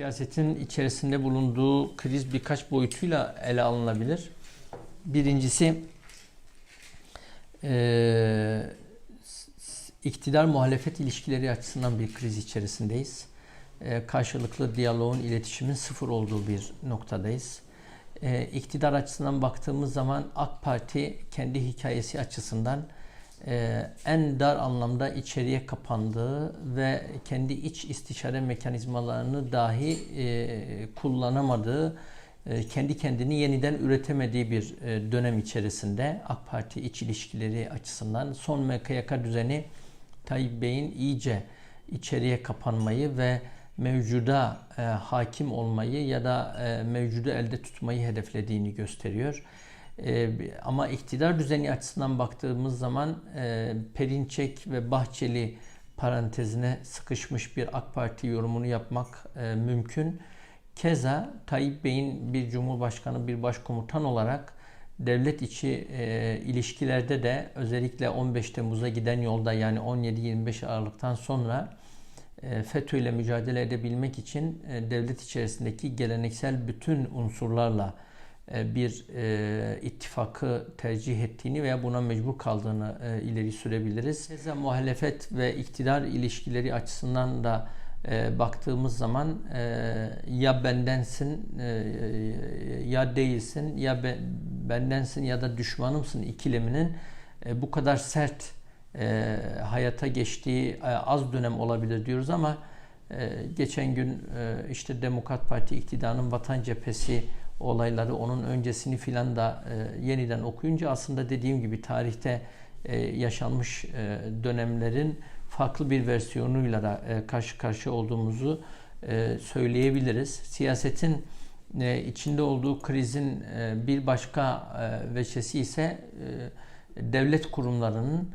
Siyasetin içerisinde bulunduğu kriz birkaç boyutuyla ele alınabilir. Birincisi s- iktidar muhalefet ilişkileri açısından bir kriz içerisindeyiz. Eee, karşılıklı diyaloğun, iletişimin sıfır olduğu bir noktadayız. Eee iktidar açısından baktığımız zaman AK Parti kendi hikayesi açısından en dar anlamda içeriye kapandığı ve kendi iç istişare mekanizmalarını dahi eee, kullanamadığı, eee, kendi kendini yeniden üretemediği bir eee, dönem içerisinde AK Parti iç ilişkileri açısından son MKYK düzeni Tayyip Bey'in iyice içeriye kapanmayı ve mevcuda e, hakim olmayı ya da e, mevcudu elde tutmayı hedeflediğini gösteriyor. E, ama iktidar düzeni açısından baktığımız zaman e, Perinçek ve Bahçeli parantezine sıkışmış bir AK Parti yorumunu yapmak e, mümkün. Keza Tayyip Bey'in bir cumhurbaşkanı, bir başkomutan olarak devlet içi e, ilişkilerde de özellikle 15 Temmuz'a giden yolda yani 17-25 Aralık'tan sonra e, FETÖ ile mücadele edebilmek için devlet içerisindeki geleneksel bütün unsurlarla bir e, ittifakı tercih ettiğini veya buna mecbur kaldığını e, ileri sürebiliriz. Keza muhalefet ve iktidar ilişkileri açısından da e, baktığımız zaman e, ya bendensin e, ya değilsin ya be, bendensin ya da düşmanımsın ikileminin e, bu kadar sert e, hayata geçtiği e, az dönem olabilir diyoruz ama e, geçen gün e, işte Demokrat Parti iktidarının vatan cephesi olayları onun öncesini filan da e, yeniden okuyunca aslında dediğim gibi tarihte e, yaşanmış e, dönemlerin farklı bir versiyonuyla da e, karşı karşıya olduğumuzu e, söyleyebiliriz. Siyasetin e, içinde olduğu krizin e, bir başka e, veçesi ise e, devlet kurumlarının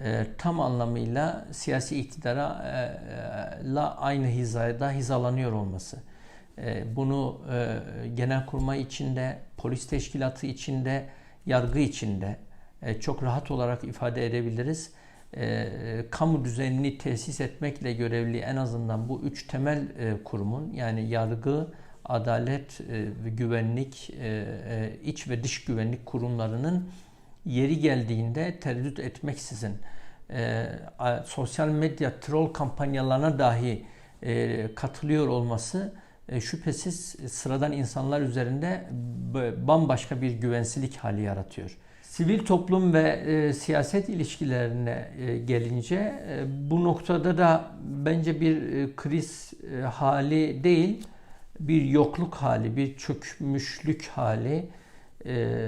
e, tam anlamıyla siyasi iktidara e, e, la aynı hizada hizalanıyor olması. E, bunu e, genelkurmay içinde, polis teşkilatı içinde, yargı içinde e, çok rahat olarak ifade edebiliriz. E, kamu düzenini tesis etmekle görevli en azından bu üç temel e, kurumun yani yargı, adalet e, ve güvenlik, iç ve dış güvenlik kurumlarının yeri geldiğinde tereddüt etmeksizin e, sosyal medya troll kampanyalarına dahi katılıyor olması şüphesiz sıradan insanlar üzerinde bambaşka bir güvensizlik hali yaratıyor. Sivil toplum ve e, siyaset ilişkilerine e, gelince e, bu noktada da bence bir e, kriz e, hali değil, bir yokluk hali, bir çökmüşlük hali e,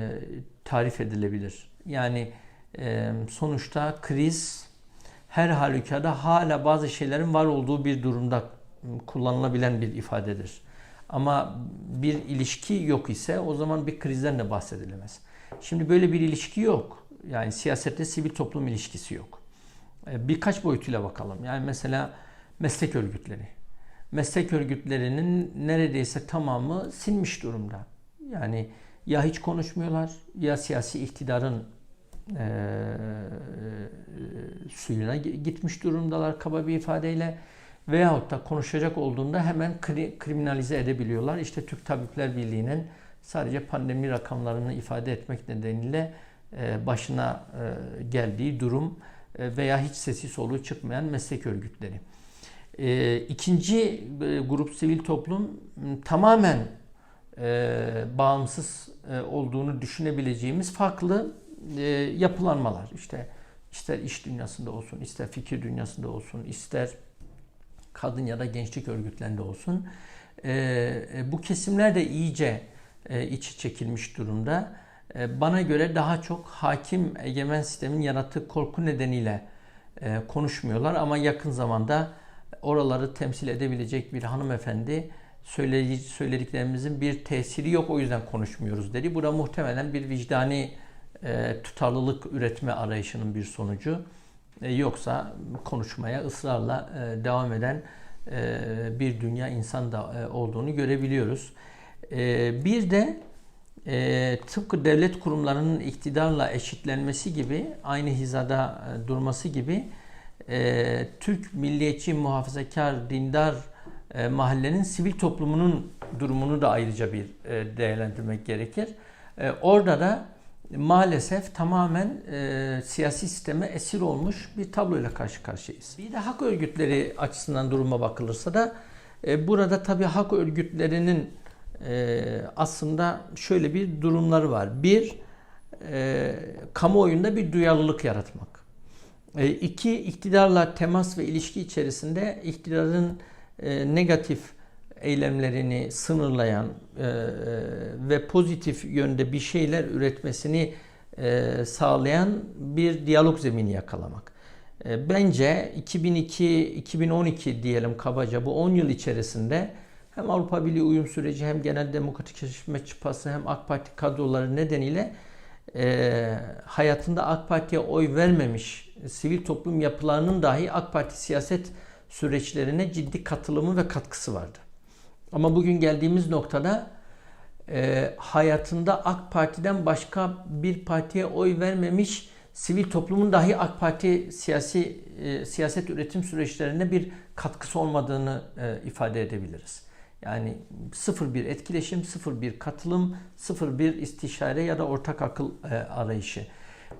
tarif edilebilir. Yani e, sonuçta kriz her halükarda hala bazı şeylerin var olduğu bir durumda kullanılabilen bir ifadedir. Ama bir ilişki yok ise o zaman bir krizden de bahsedilemez. Şimdi böyle bir ilişki yok. Yani siyasette sivil toplum ilişkisi yok. E, Birkaç boyutuyla bakalım. Yani mesela meslek örgütleri. Meslek örgütlerinin neredeyse tamamı sinmiş durumda. Yani ya hiç konuşmuyorlar ya siyasi iktidarın e, suyuna gitmiş durumdalar kaba bir ifadeyle veyahut da konuşacak olduğunda hemen kri, kriminalize edebiliyorlar. İşte Türk Tabipler Birliği'nin sadece pandemi rakamlarını ifade etmek nedeniyle e, başına e, geldiği durum e, veya hiç sesi soluğu çıkmayan meslek örgütleri. E, ikinci e, grup sivil toplum tamamen bağımsız olduğunu düşünebileceğimiz farklı yapılanmalar. İşte ister iş dünyasında olsun, ister fikir dünyasında olsun, ister kadın ya da gençlik örgütlerinde olsun. E, e, bu kesimler de iyice e, içi çekilmiş durumda. E, bana göre daha çok hakim egemen sistemin yarattığı korku nedeniyle e, konuşmuyorlar ama yakın zamanda oraları temsil edebilecek bir hanımefendi söyledi- söylediklerimizin bir tesiri yok o yüzden konuşmuyoruz dedi. Bu da muhtemelen bir vicdani e, tutarlılık üretme arayışının bir sonucu. E, yoksa konuşmaya ısrarla e, devam eden e, bir dünya insan da olduğunu görebiliyoruz. Bir de tıpkı devlet kurumlarının iktidarla eşitlenmesi gibi aynı hizada durması gibi Türk milliyetçi muhafazakar dindar mahallenin sivil toplumunun durumunu da ayrıca bir değerlendirmek gerekir. Orada da maalesef tamamen e, siyasi sisteme esir olmuş bir tabloyla karşı karşıyayız. Bir de hak örgütleri açısından duruma bakılırsa da e, burada tabii hak örgütlerinin e, aslında şöyle bir durumları var. Bir, e, kamuoyunda bir duyarlılık yaratmak. E, iki, iktidarla temas ve ilişki içerisinde iktidarın e, negatif eylemlerini sınırlayan e, ve pozitif yönde bir şeyler üretmesini e, sağlayan bir diyalog zemini yakalamak. E, bence 2002-2012 diyelim kabaca bu 10 yıl içerisinde hem Avrupa Birliği uyum süreci hem genel demokratikleşme çıpası hem AK Parti kadroları nedeniyle e, hayatında AK Parti'ye oy vermemiş sivil toplum yapılarının dahi AK Parti siyaset süreçlerine ciddi katılımı ve katkısı vardı. Ama bugün geldiğimiz noktada e, hayatında AK Parti'den başka bir partiye oy vermemiş sivil toplumun dahi AK Parti siyasi e, siyaset üretim süreçlerine bir katkısı olmadığını e, ifade edebiliriz. Yani sıfır bir etkileşim, sıfır bir katılım, sıfır bir istişare ya da ortak akıl e, arayışı.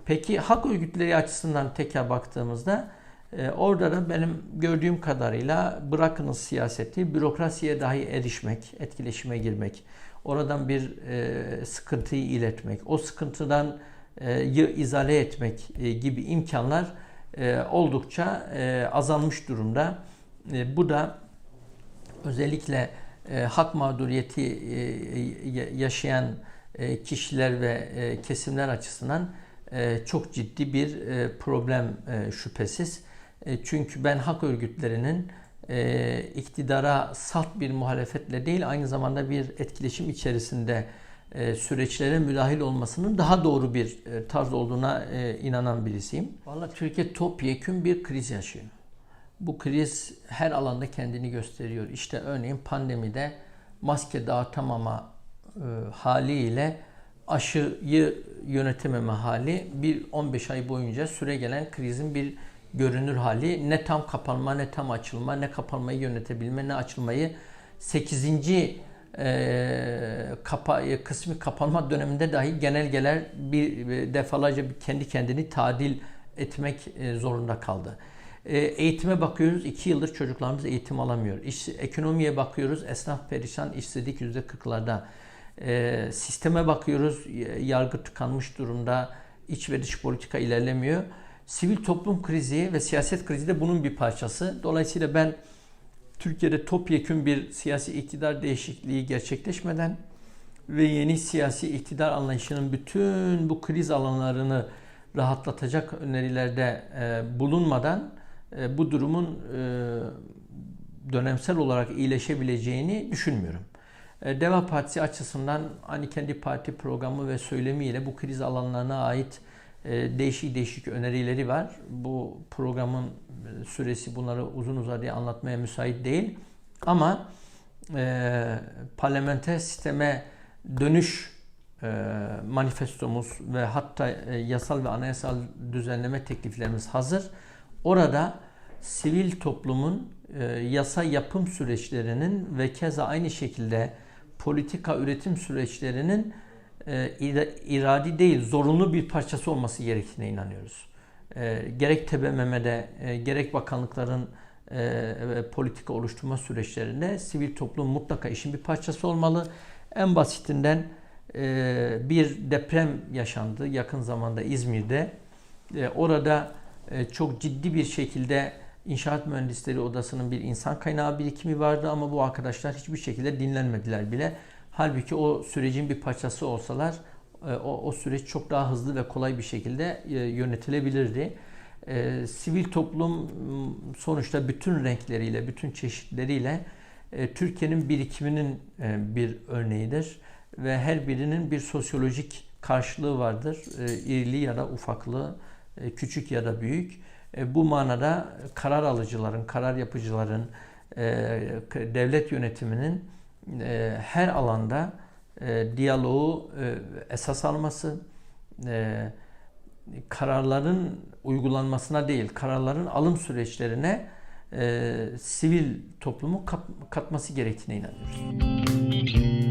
Peki hak örgütleri açısından tekrar baktığımızda orada da benim gördüğüm kadarıyla bırakınız siyaseti, bürokrasiye dahi erişmek, etkileşime girmek, oradan bir e, sıkıntıyı iletmek, o sıkıntıdan e, izale etmek e, gibi imkanlar e, oldukça e, azalmış durumda. E, bu da özellikle e, hak mağduriyeti e, yaşayan e, kişiler ve e, kesimler açısından e, çok ciddi bir e, problem e, şüphesiz. E, çünkü ben hak örgütlerinin e, iktidara salt bir muhalefetle değil aynı zamanda bir etkileşim içerisinde e, süreçlere müdahil olmasının daha doğru bir tarz olduğuna inanan birisiyim. Valla Türkiye topyekün bir kriz yaşıyor. Bu kriz her alanda kendini gösteriyor. İşte örneğin pandemide maske dağıtamama e, haliyle aşıyı yönetememe hali bir 15 ay boyunca süre gelen krizin bir görünür hali. Ne tam kapanma ne tam açılma ne kapanmayı yönetebilme ne açılmayı 8. E, kapa, kısmi kapanma döneminde dahi genelgeler bir defalarca kendi kendini tadil etmek e, zorunda kaldı. E, eğitime bakıyoruz. iki yıldır çocuklarımız eğitim alamıyor. İş, ekonomiye bakıyoruz. Esnaf perişan, işsizlik yüzde kırklarda. E, sisteme bakıyoruz. Yargı tıkanmış durumda. İç ve dış politika ilerlemiyor. Sivil toplum krizi ve siyaset krizi de bunun bir parçası. Dolayısıyla ben Türkiye'de topyekün bir siyasi iktidar değişikliği gerçekleşmeden ve yeni siyasi iktidar anlayışının bütün bu kriz alanlarını rahatlatacak önerilerde e, bulunmadan e, bu durumun e, dönemsel olarak iyileşebileceğini düşünmüyorum. Deva Partisi açısından hani kendi parti programı ve söylemiyle bu kriz alanlarına ait değişik değişik önerileri var. Bu programın süresi bunları uzun uzadıya anlatmaya müsait değil. Ama e, parlamenter sisteme dönüş e, manifestomuz ve hatta e, yasal ve anayasal düzenleme tekliflerimiz hazır. Orada sivil toplumun e, yasa yapım süreçlerinin ve keza aynı şekilde politika üretim süreçlerinin e, iradi değil zorunlu bir parçası olması gerektiğine inanıyoruz. E, gerek TBMM'de e, gerek bakanlıkların e, politika oluşturma süreçlerinde sivil toplum mutlaka işin bir parçası olmalı. En basitinden e, bir deprem yaşandı yakın zamanda İzmir'de. E, orada e, çok ciddi bir şekilde İnşaat Mühendisleri Odası'nın bir insan kaynağı birikimi vardı ama bu arkadaşlar hiçbir şekilde dinlenmediler bile. Halbuki o sürecin bir parçası olsalar e, o, o süreç çok daha hızlı ve kolay bir şekilde e, yönetilebilirdi. E, sivil toplum sonuçta bütün renkleriyle, bütün çeşitleriyle e, Türkiye'nin birikiminin e, bir örneğidir ve her birinin bir sosyolojik karşılığı vardır. E, irili ya da ufaklığı, e, küçük ya da büyük. E, bu manada karar alıcıların, karar yapıcıların, e, devlet yönetiminin e, her alanda e, diyaloğu e, esas alması, e, kararların uygulanmasına değil, kararların alım süreçlerine e, sivil toplumu kat- katması gerektiğine inanıyoruz.